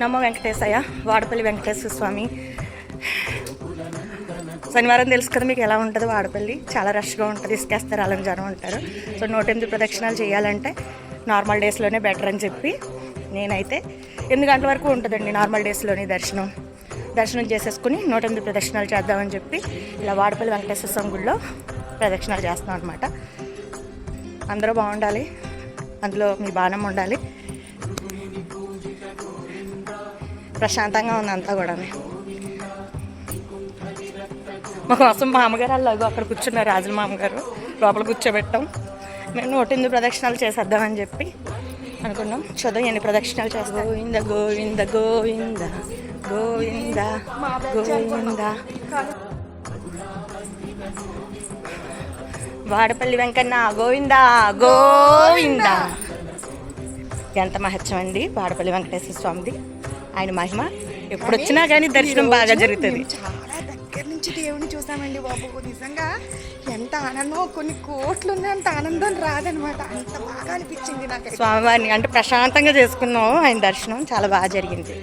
నమ్మ వెంకటేశయ్య వాడపల్లి వెంకటేశ్వర స్వామి. శనివారం తెలుసు కదా మీకు ఎలా ఉంటుంది వాడపల్లి? చాలా రష్గా ఉంటుంది ఇసుకేస్తారు అలా జనం ఉంటారు సో నూట ఎనిమిది ప్రదక్షిణాలు చేయాలంటే నార్మల్ డేస్లోనే బెటర్ అని చెప్పి నేనైతే ఎనిమిది గంటల వరకు ఉంటుందండి నార్మల్ డేస్లోనే దర్శనం. దర్శనం చేసేసుకుని నూట ఎనిమిది ప్రదక్షిణాలు చేద్దామని చెప్పి ఇలా వాడపల్లి వెంకటేశ్వర స్వామి గుడిలో ప్రదక్షిణాలు చేస్తున్నాం అనమాట అందరూ బాగుండాలి అందులో మీ బాణం ఉండాలి. ప్రశాంతంగా ఉంది అంతా కూడా. మా కోసం మా అమ్మగారు అలాగో అక్కడ కూర్చున్నారు రాజుల మామగారు. లోపల కూర్చోబెట్టాం. మేము నూట ఎనిమిది ప్రదక్షిణాలు చేసేద్దామని చెప్పి అనుకున్నాం. చూద్దాం ఎన్ని ప్రదక్షిణాలు చేస్తాం గోవింద గోవింద గోవింద గోవింద గోవింద. వాడపల్లి వెంకన్న గోవింద గోవింద. ఎంత మహత్యం అండి వాడపల్లి వెంకటేశ్వర స్వామిది. ఆయన మహిమ ఎప్పుడు వచ్చినా కానీ దర్శనం బాగా జరుగుతుంది. చాలా దగ్గర నుంచి దేవుని చూసామండి బాబు. నిజంగా ఎంత ఆనందం కొన్ని కోట్లు ఉన్నంత ఆనందం రాదనమాట అంత బాగా అనిపించింది నాకు స్వామివారిని అంటే ప్రశాంతంగా చేసుకున్నాం ఆయన దర్శనం. చాలా బాగా జరిగింది.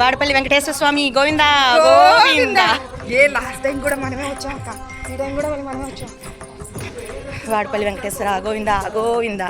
వాడపల్లి వెంకటేశ్వర స్వామి గోవింద గోవింద. ఏ లాస్ట్ టైం కూడా మనమే వచ్చాం అక్క. ఈ టైం కూడా మనమే వచ్చాం. వాడపల్లి వెంకటేశ్వర గోవింద గోవింద